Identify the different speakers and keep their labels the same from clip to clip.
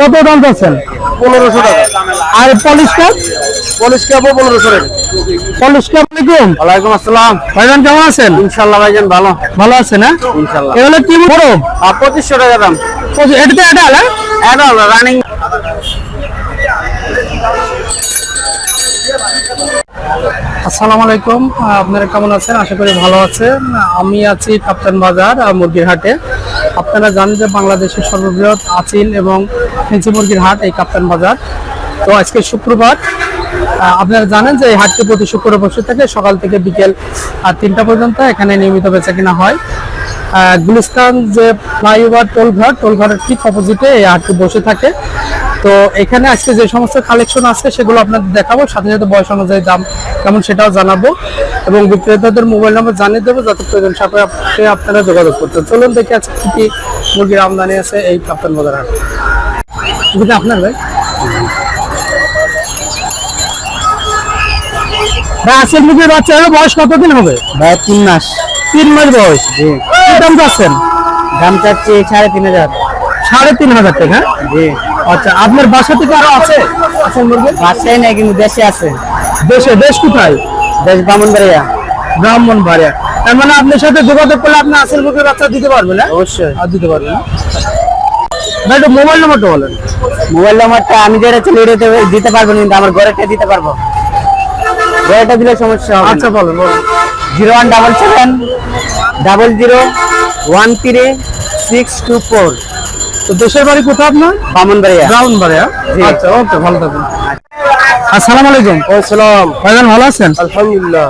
Speaker 1: কত দাম চাচ্ছেন?
Speaker 2: পনেরোশো টাকা।
Speaker 1: আর পলিশ কাপ
Speaker 2: পলিশ ক্যাপও পনেরোশো টাকা।
Speaker 1: পলিশ কাপ আলাইকুম
Speaker 2: ওয়ালাইকুম আসসালাম।
Speaker 1: ভাইজান কেমন আছেন?
Speaker 2: ইনশাল্লাহ ভাইজান ভালো।
Speaker 1: ভালো আছে না?
Speaker 2: ইনশাল্লাহ।
Speaker 1: এগুলো কি বড়।
Speaker 2: আর পঁচিশশো টাকা দাম।
Speaker 1: এটা তো এটা আলা
Speaker 2: এটা হলো রানিং
Speaker 1: আসসালামু আলাইকুম। আপনারা কেমন আছেন? আশা করি ভালো আছেন। আমি আছি কাপ্তান বাজার মুরগির হাটে। আপনারা জানেন যে বাংলাদেশের সর্ববৃহৎ আচিল এবং ফেন্সি মুরগির হাট এই কাপ্তান বাজার। তো আজকে শুক্রবার আপনারা জানেন যে এই হাটটি প্রতি শুক্রবার বসে থাকে, সকাল থেকে বিকেল আর তিনটা পর্যন্ত এখানে নিয়মিত বেচা কিনা হয় গুলিস্তান যে ফ্লাইওভার টোলঘাট টোলঘরের ঠিক অপোজিটে এই হাটটি বসে থাকে। তো এখানে আজকে যে সমস্ত কালেকশন আছে, সেগুলো আপনাদের দেখাবো, সাথে সাথে বয়স অনুযায়ী দাম কেমন সেটাও জানাব। এবং বিক্রেতাদের মোবাইল নাম্বার জানিয়ে দেবো যাতে প্রয়োজন সাপেক্ষে আপনারা যোগাযোগ করতে চলুন দেখে আজকে কি কি মুরগির আমদানি আছে এই কাপ্তান বাজার হাট। এটা আপনার ভাই? ভাই আসল মুরগির বাচ্চা বয়স কতদিন হবে?
Speaker 2: ভাই তিন মাস।
Speaker 1: তিন মাস বয়স? কি দাম চাচ্ছেন?
Speaker 2: দাম চাচ্ছি সাড়ে তিন হাজার।
Speaker 1: সাড়ে তিন হাজার টাকা?
Speaker 2: জি।
Speaker 1: আচ্ছা আপনার বাসা থেকে আরও আছে আসল মুরগি?
Speaker 2: বাসায় নেই কিন্তু দেশে আছে।
Speaker 1: দেশে দেশ কোথায়?
Speaker 2: দেশ বামনবাড়িয়া
Speaker 1: ব্রাহ্মণ বাড়িয়া তার মানে আপনার সাথে যোগাযোগ করলে আপনি আসল মুখের বাচ্চা দিতে পারবেন না?
Speaker 2: অবশ্যই।
Speaker 1: আর দিতে পারবেন না। একটু মোবাইল নাম্বারটা বলেন।
Speaker 2: মোবাইল নাম্বারটা আমি যেটা চলে দিতে পারব না, কিন্তু আমার ঘরেটা দিতে পারব। ঘরেটা দিলে সমস্যা হবে
Speaker 1: আচ্ছা বলেন বলেন।
Speaker 2: Zero one double seven double zero one three six two four.
Speaker 1: তো দেশের বাড়ি কোথায় আপনার?
Speaker 2: বামনবাড়িয়া
Speaker 1: ব্রাহ্মণ বাড়িয়া
Speaker 2: জি।
Speaker 1: আচ্ছা ওকে ভালো থাকবেন। আসসালামু আলাইকুম।
Speaker 2: আসসালাম।
Speaker 1: ভাইজান ভালো আছেন?
Speaker 2: আলহামদুলিল্লাহ।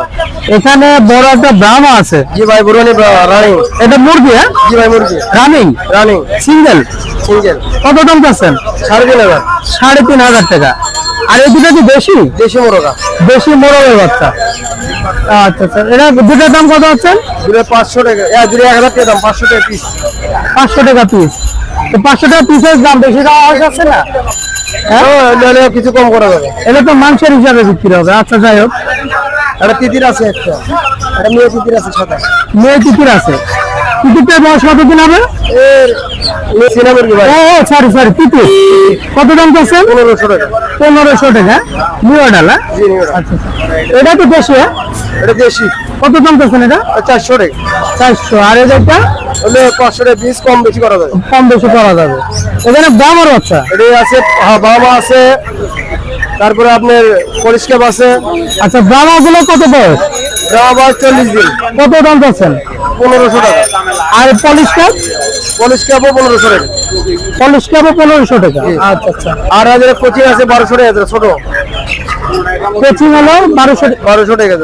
Speaker 1: এখানে বড় একটা ব্রাহ্মা আছে।
Speaker 2: জি ভাই বুরনি রানিং।
Speaker 1: এটা মুরগি হ্যাঁ?
Speaker 2: জি ভাই মুরগি।
Speaker 1: রানিং?
Speaker 2: রানিং।
Speaker 1: সিঙ্গেল?
Speaker 2: সিঙ্গেল।
Speaker 1: কত দাম চাচ্ছেন?
Speaker 2: সাড়ে তিন হাজার।
Speaker 1: সাড়ে তিন হাজার টাকা। আর এই দুটো কি বেশি
Speaker 2: দেশি মোরগা।
Speaker 1: বেশি মোরগের বাচ্চা। আচ্ছা আচ্ছা। এটা দুটোর দাম কত হচ্ছে
Speaker 2: দূরে পাঁচশো টাকা দূরে এক হাজার টাকা দাম পাঁচশো টাকা পিস
Speaker 1: পাঁচশো টাকা পিস তো পাঁচশো টাকা পিসের দাম বেশি দেওয়া হচ্ছে না?
Speaker 2: নাহলে কিছু কম করা যাবে।
Speaker 1: এটা তো মাংসের হিসাবে বিক্রি হবে আচ্ছা যাই হোক।
Speaker 2: একটা তিতির আছে একটা। একটা মেয়ে তিতির আছে সাদা।
Speaker 1: মেয়ে তিতির আছে। বয়স কতদিন হবে? সরি সরি তিতির। কত দাম চাচ্ছেন?
Speaker 2: পনেরোশো টাকা।
Speaker 1: পনেরোশো টাকা নিউ ডাল হ্যাঁ
Speaker 2: জি নিও না।
Speaker 1: আচ্ছা আচ্ছা। এটা তো হ্যাঁ?
Speaker 2: এটা দেশি।
Speaker 1: কত দাম চাচ্ছেন এটা?
Speaker 2: চারশো টাকা।
Speaker 1: চারশো। আর এটা?
Speaker 2: হলে পাঁচশো টাকা পিস কম বেশি করা যাবে।
Speaker 1: কম বেশি করা যাবে। এখানে ব্রাহ্মণ বাচ্চা।
Speaker 2: এটা আছে হ্যাঁ, বাবা আছে তারপরে আপনার পরিষ্কার আছে।
Speaker 1: আচ্ছা ব্রাহ্মণগুলো কত বয়স?
Speaker 2: বাবা চল্লিশ দিন।
Speaker 1: কত দাম চাচ্ছেন?
Speaker 2: পনেরোশো টাকা।
Speaker 1: আর পলিশ কাপ
Speaker 2: পলিশ ক্যাপও পনেরোশো টাকা।
Speaker 1: পলিশ কাপও পনেরোশো টাকা। আচ্ছা আচ্ছা।
Speaker 2: আর হাজার কোচিং আছে বারোশো টাকা ছোট।
Speaker 1: কোচিং হলো বারোশো
Speaker 2: বারোশো টাকা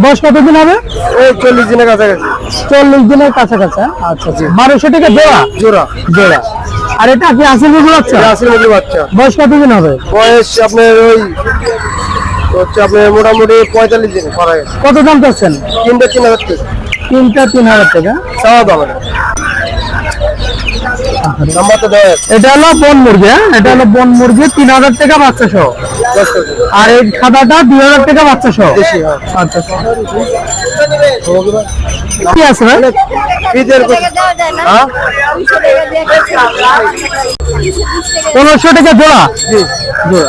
Speaker 1: বয়স কতদিন হবে?
Speaker 2: ওই চল্লিশ দিনের কাছাকাছি।
Speaker 1: চল্লিশ দিনের কাছাকাছি হ্যাঁ? আচ্ছা আচ্ছা বারোশো টাকা জোড়া?
Speaker 2: জোড়া।
Speaker 1: জোড়া। আর এটা কি আসল মুরগি বাচ্চা?
Speaker 2: আসলে মুরগি বাচ্চা।
Speaker 1: বয়স কতদিন হবে?
Speaker 2: বয়স আপনার ওই হচ্ছে আপনার মোটামুটি পঁয়তাল্লিশ দিন করা গেছে
Speaker 1: কত দাম চাচ্ছেন?
Speaker 2: তিনটে তিন হাজার টাকা।
Speaker 1: তিনটা তিন হাজার টাকা।
Speaker 2: চাওয়া দাম এটা
Speaker 1: হলো বন মুরগি হ্যাঁ? এটা হলো বন মুরগি তিন হাজার টাকা বাচ্চা সহ। আর এই খাতাটা দুই হাজার টাকা বাচ্চা সহ।
Speaker 2: হ্যাঁ।
Speaker 1: আচ্ছা আচ্ছা। কি আছে ভাই?
Speaker 2: হ্যাঁ?
Speaker 1: পনেরোশো টাকা জোড়া? জোড়া।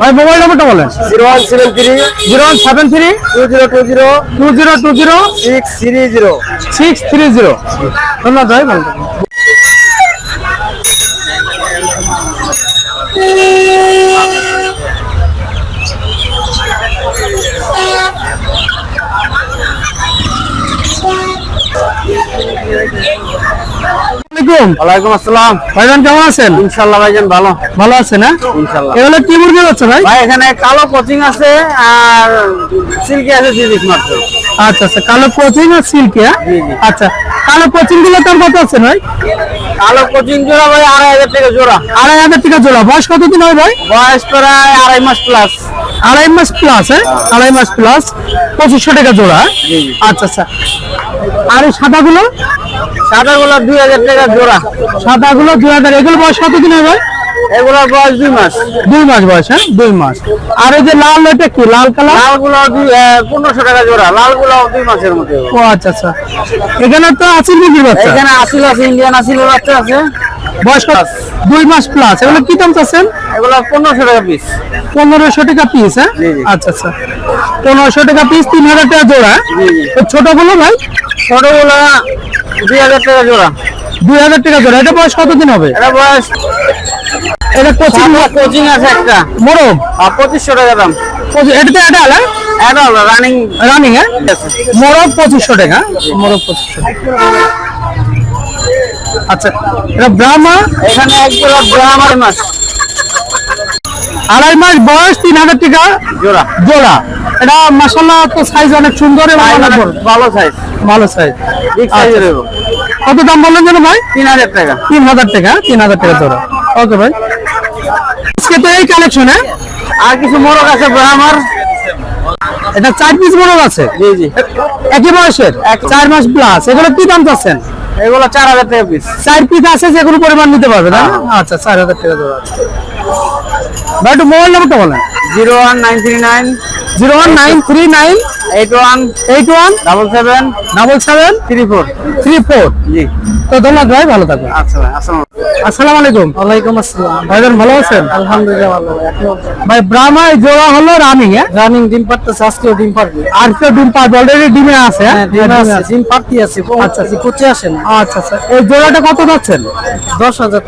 Speaker 1: ভাই মোবাইল নাম্বারটা বলেন।
Speaker 2: Zero one seven three.
Speaker 1: Zero one seven three.
Speaker 2: Two zero two zero.
Speaker 1: Two zero two zero.
Speaker 2: Six three zero.
Speaker 1: Six three zero. ধন্যবাদ ভাই ভালো থাকবেন। আসসালামাইকুম
Speaker 2: ওয়ালাইকুম আসসালাম।
Speaker 1: ভাইজান কেমন আছেন?
Speaker 2: ভাইজান ভালো।
Speaker 1: ভালো আছেন এগুলো কি মুরগি হচ্ছে ভাই?
Speaker 2: ভাই এখানে কালো কোচিং আছে আর সিল্কি আছে জিনিস মাত্র।
Speaker 1: আচ্ছা আচ্ছা কালো কোচিং আর সিল্কি হ্যাঁ। আচ্ছা কালো কোচিংগুলো দাম কত আছে ভাই?
Speaker 2: কালো কোচিং জোড়া ভাই আড়াই হাজার টাকা জোড়া।
Speaker 1: আড়াই হাজার টাকা জোড়া। বয়স কতদিন হয় ভাই?
Speaker 2: বয়স প্রায় আড়াই মাস প্লাস
Speaker 1: আড়াই মাস প্লাস হ্যাঁ? আড়াই মাস প্লাস পঁচিশশো টাকা জোড়া। হ্যাঁ? আচ্ছা আচ্ছা। আর সাদাগুলো?
Speaker 2: সাদাগুলো দুই হাজার টাকা জোড়া।
Speaker 1: সাদাগুলো দুই হাজার। এগুলো বয়স কতদিন হয় ভাই?
Speaker 2: এগুলোর বয়স দুই মাস।
Speaker 1: দুই মাস বয়স হ্যাঁ? দুই মাস। আর এই যে লাল এটা কি? লাল কালার?
Speaker 2: লালগুলো দুই পনেরোশো টাকা জোড়া। লালগুলো দুই মাসের মধ্যে
Speaker 1: ও আচ্ছা আচ্ছা। এখানে তো আছে মুরগির বাচ্চা?
Speaker 2: এখানে আসিল আছে ইন্ডিয়ান আসিলের বাচ্চা আছে।
Speaker 1: বয়স? দুই মাস প্লাস এগুলো কি দাম চাচ্ছেন?
Speaker 2: এগুলো পনেরোশো টাকা পিস
Speaker 1: পনেরোশো টাকা পিস হ্যাঁ। আচ্ছা আচ্ছা। পনেরোশো টাকা পিস তিন হাজার টাকা জোড়া। তো ছোটগুলো ভাই?
Speaker 2: ছোটগুলো দুই হাজার টাকা জোড়া।
Speaker 1: দুই হাজার টাকা জোড়া। এটা বয়স কতদিন হবে?
Speaker 2: এটা বয়স
Speaker 1: এটা কোচিং
Speaker 2: কোচিং আছে একটা।
Speaker 1: মোরগ
Speaker 2: আর পঁচিশশো টাকা দাম।
Speaker 1: কোচিং- এটা তো এটা আলা
Speaker 2: এটা রানিং
Speaker 1: রানিং হ্যাঁ? মোরগ পঁচিশশো টাকা মোরগ পঁচিশশো আচ্ছা এটা ব্রাহ্মা?
Speaker 2: এখানে এক জোড়া ব্রাহ্মার মাছ।
Speaker 1: আড়াই মাস বয়স তিন হাজার টাকা।
Speaker 2: জোড়া।
Speaker 1: জোড়া। এটা মাসাল্লাহ তো সাইজ অনেক সুন্দর এবং অনেক বড়।
Speaker 2: ভালো সাইজ
Speaker 1: ভালো সাইজ
Speaker 2: সাইজের
Speaker 1: কত দাম বললেন যেন ভাই?
Speaker 2: তিন হাজার টাকা।
Speaker 1: তিন হাজার টাকা তিন হাজার টাকা জোড়া। ওকে ভাই। আজকে তো এই কালেকশন হ্যাঁ?
Speaker 2: আর কিছু মোরগ আছে ব্রাহ্মার
Speaker 1: এটা চার পিস মোরগ আছে?
Speaker 2: জি জি।
Speaker 1: একই বয়সের? চার মাস প্লাস এগুলো কি দাম চাচ্ছেন?
Speaker 2: এগুলো চার হাজার টাকা পিস
Speaker 1: চার পিস আছে যে কোনো পরিমাণ নিতে পারবে না? আচ্ছা চার হাজার টাকা আছে। ভাই একটু মোবাইল নাম্বারটা বলেন।
Speaker 2: Zero one nine three nine.
Speaker 1: Zero one nine three nine.
Speaker 2: Eight one
Speaker 1: eight one
Speaker 2: double seven
Speaker 1: double seven
Speaker 2: three four.
Speaker 1: Three four.
Speaker 2: জি।
Speaker 1: তো ধন্যবাদ ভাই ভালো থাকবেন।
Speaker 2: আচ্ছা ভাই আসসালাম
Speaker 1: আসসালামু আলাইকুম।
Speaker 2: ওয়ালাইকুম আসসালাম।
Speaker 1: ভাইজান ভালো আছেন?
Speaker 2: আলহামদুলিল্লাহ ভালো
Speaker 1: ভাই ব্রাহ্মা এই জোড়া হলো রানিং হ্যাঁ?
Speaker 2: রানিং ডিম পারতেছে আজকেও ডিম পারবে
Speaker 1: আর ডিম পাবে অলরেডি ডিমে আছে হ্যাঁ?
Speaker 2: ডিম আছে ডিম পারতি আছে
Speaker 1: আচ্ছা, আচ্ছা।
Speaker 2: কুচে আসে না।
Speaker 1: আচ্ছা আচ্ছা। এই জোড়াটা কত যাচ্ছেন?
Speaker 2: দশ হাজার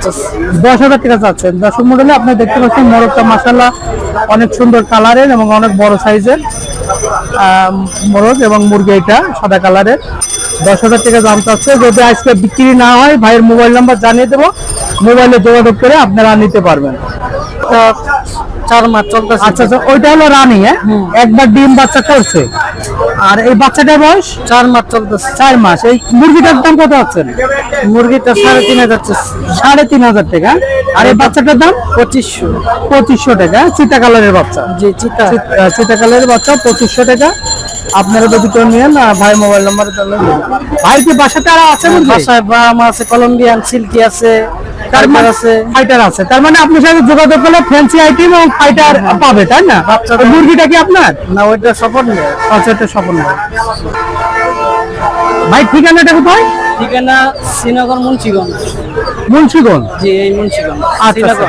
Speaker 1: দশ হাজার টাকা চাচ্ছেন দশম মডেলে আপনি দেখতে পাচ্ছেন মোরগটা মাসাল্লাহ অনেক সুন্দর কালারের এবং অনেক বড় সাইজের মোরগ এবং মুরগি এটা, সাদা কালারের। দশ হাজার টাকা দাম চাচ্ছে। যদি আজকে বিক্রি না হয়, ভাইয়ের মোবাইল নাম্বার জানিয়ে দেবো। মোবাইলে যোগাযোগ করে আপনারা নিতে পারবেন।
Speaker 2: চার মাস চলতেছে।
Speaker 1: আচ্ছা আচ্ছা ওইটা হলো রানি হ্যাঁ? একবার ডিম বাচ্চা করছে। আর এই বাচ্চাটার বয়স?
Speaker 2: চার মাস চলতেছে।
Speaker 1: চার মাস। এই মুরগিটার দাম কত আছেন
Speaker 2: মুরগিটা সাড়ে তিন হাজার
Speaker 1: সাড়ে তিন হাজার টাকা। আর এই বাচ্চাটার দাম?
Speaker 2: পঁচিশশো।
Speaker 1: পঁচিশশো টাকা। চিতা কালারের বাচ্চা।
Speaker 2: জি চিতা
Speaker 1: চিতা কালারের বাচ্চা পঁচিশশো টাকা। আপনারা যদি কেউ আহ, ভাই মোবাইল নাম্বার ভাই কি বাসাতে আর আছে?
Speaker 2: বাসায় বাম আছে কলম্বিয়ান সিল্কি আছে।
Speaker 1: তার মানে
Speaker 2: আছে।
Speaker 1: ফাইটার আছে। তার মানে আপনার সাথে যোগাযোগ করলে ফ্যান্সি আইটেম এবং ফাইটার পাবে তাই না? মুরগিটা কি আপনার?
Speaker 2: না ওইটা সফর নিয়ে
Speaker 1: আচ্ছা এটা স্বপ্ন ভাই। ঠিকানাটা কোথায়?
Speaker 2: ঠিকানা শ্রীনগর মুন্সিগঞ্জ।
Speaker 1: মুন্সিগঞ্জ?
Speaker 2: জি এই মুন্সিগঞ্জ।
Speaker 1: আচ্ছা আচ্ছা।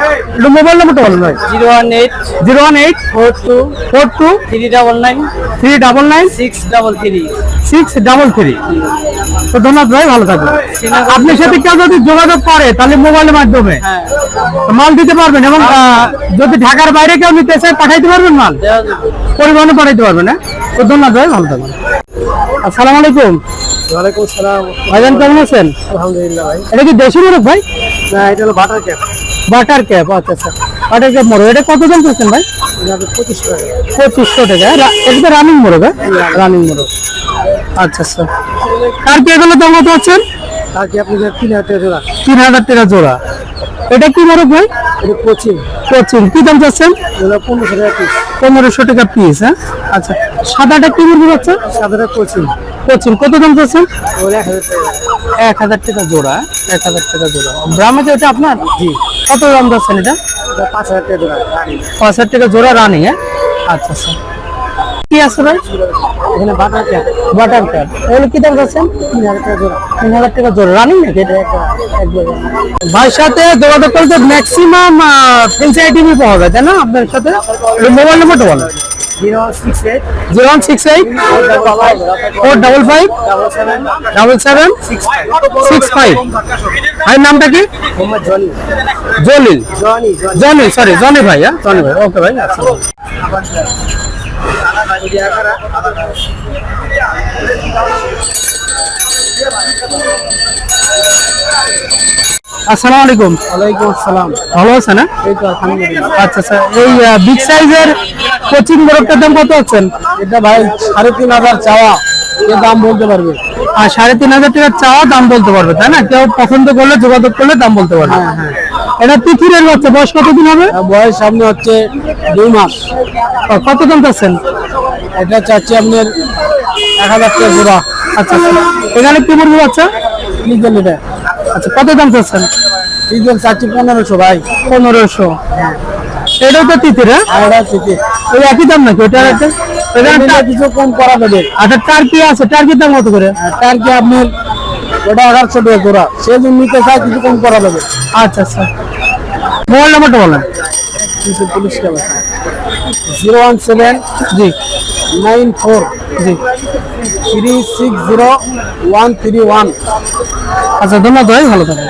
Speaker 1: মোবাইল নাম্বারটা বলুন ভাই।
Speaker 2: Zero one eight
Speaker 1: zero one eight
Speaker 2: four two
Speaker 1: four two
Speaker 2: three double nine
Speaker 1: three double nine
Speaker 2: six double three.
Speaker 1: Six double three. তো ধন্যবাদ ভাই ভালো থাকবেন। আপনার সাথে কেউ যদি যোগাযোগ করে তাহলে মোবাইলের মাধ্যমে।
Speaker 2: হ্যাঁ।
Speaker 1: মাল দিতে পারবেন এবং যদি ঢাকার বাইরে কেউ নিতে চায় পাঠাইতে পারবেন মাল? পরিবহনে পাঠাইতে পারবেন হ্যাঁ? তো ধন্যবাদ ভাই ভালো থাকবেন। আসসালামু আলাইকুম।
Speaker 2: ওয়ালাইকুম সালাম
Speaker 1: ভাইজান কেমন আছেন?
Speaker 2: আলহামদুলিল্লাহ ভাই।
Speaker 1: এটা কি দেশি মোরগ ভাই?
Speaker 2: না এটা হলো বাটার ক্যাপ
Speaker 1: বাটার ক্যাপ আচ্ছা আচ্ছা। বাটার ক্যাপ মোরগ এটা কত দাম করছেন ভাই?
Speaker 2: পঁচিশ টাকা।
Speaker 1: পঁচিশশো টাকা এটা রানিং হ্যাঁ? রানিং মোরগ। আচ্ছা আচ্ছা। কার কি এগুলো দাম কত আছেন
Speaker 2: আর কি আপনি তিন হাজার টাকা জোড়া।
Speaker 1: তিন হাজার টাকা জোড়া। এটা কি মোরগ ভাই?
Speaker 2: এটা কোচিং।
Speaker 1: কোচিং। কি দাম চাচ্ছেন?
Speaker 2: এটা পনেরোশো টাকা পিস
Speaker 1: পনেরোশো টাকা পিস হ্যাঁ? আচ্ছা। সাদাটা কি মুরগি বাচ্চা?
Speaker 2: সাদাটা কোচিং।
Speaker 1: কোচিং। কত দাম চাচ্ছেন?
Speaker 2: এক হাজার টাকা।
Speaker 1: এক হাজার টাকা জোড়া এক হাজার টাকা জোড়া। ব্রাহ্মণে ওটা আপনার? জি। কত দাম যাচ্ছেন এটা
Speaker 2: পাঁচ হাজার টাকা জোড়া রানিং।
Speaker 1: পাঁচ হাজার টাকা জোড়া রানি হ্যাঁ? আচ্ছা আচ্ছা। কি আছে ভাই?
Speaker 2: এখানে বাটার ক্যাপ
Speaker 1: বাটার এগুলো কি দাম যাচ্ছেন
Speaker 2: তিন হাজার টাকা জোড়া।
Speaker 1: তিন হাজার টাকা জোড়া। রানিং নাকি? এটা ভাইয়ের সাথে যোগাযোগ করতে ম্যাক্সিমাম ফেন্সি আইটেমই পাওয়া যায় তাই না? আপনার সাথে? মোবাইল নাম্বারটা বলেন।
Speaker 2: Zero
Speaker 1: one six eight. Four double five.
Speaker 2: Double seven.
Speaker 1: Six five. নামটা কি? জলিল।
Speaker 2: জনি
Speaker 1: সরি জনি ভাই হ্যাঁ? জনি ভাই ওকে ভাই আচ্ছা। আসসালামু আলাইকুম
Speaker 2: ওয়ালাইকুম আসসালাম।
Speaker 1: ভালো আছেন হ্যাঁ?
Speaker 2: এই তো আলহামদুলিল্লাহ।
Speaker 1: আচ্ছা আচ্ছা। এই বিগ সাইজের কোচিং বরফটার দাম কত আছেন
Speaker 2: এটা ভাই সাড়ে তিন হাজার চাওয়া। এর দাম বলতে পারবে।
Speaker 1: আর সাড়ে তিন হাজার চাওয়া দাম বলতে পারবে তাই না? কেউ পছন্দ করলে যোগাযোগ করলে দাম বলতে পারবে।
Speaker 2: হ্যাঁ হ্যাঁ।
Speaker 1: এটা তিথিরের বাচ্চা বয়স কতদিন হবে?
Speaker 2: বয়স সামনে হচ্ছে দুই মাস।
Speaker 1: কত দাম চাচ্ছেন?
Speaker 2: এটা চাচ্ছি আপনার এক হাজার টাকা জোড়া।
Speaker 1: আচ্ছা আচ্ছা। এখানে কি মুরগি বাচ্চা
Speaker 2: লিগেল এটা।
Speaker 1: আচ্ছা কত দাম চাচ্ছেন?
Speaker 2: লিগেল চাচ্ছি পনেরোশো ভাই।
Speaker 1: পনেরোশো। এটাও তো তিতির হ্যাঁ?
Speaker 2: আর এটা হচ্ছে
Speaker 1: ওই একই দাম নাকি? ওটা একটা
Speaker 2: কিছু কম করা যাবে।
Speaker 1: আচ্ছা টার্কি আছে টার্কির দাম কত করে?
Speaker 2: আর তার কি আপনার
Speaker 1: ওটা এগারোশো টাকা জোড়া। সে যদি নিতে চায় কিছু কম করা যাবে। আচ্ছা আচ্ছা। মোবাইল নাম্বারটা বলেন। কিছু পুলিশ জিরো ওয়ান সেভেন জি। নাইন ফোর জি। Three six zero one three one. আচ্ছা ধন্যবাদ ভাই ভালো থাকেন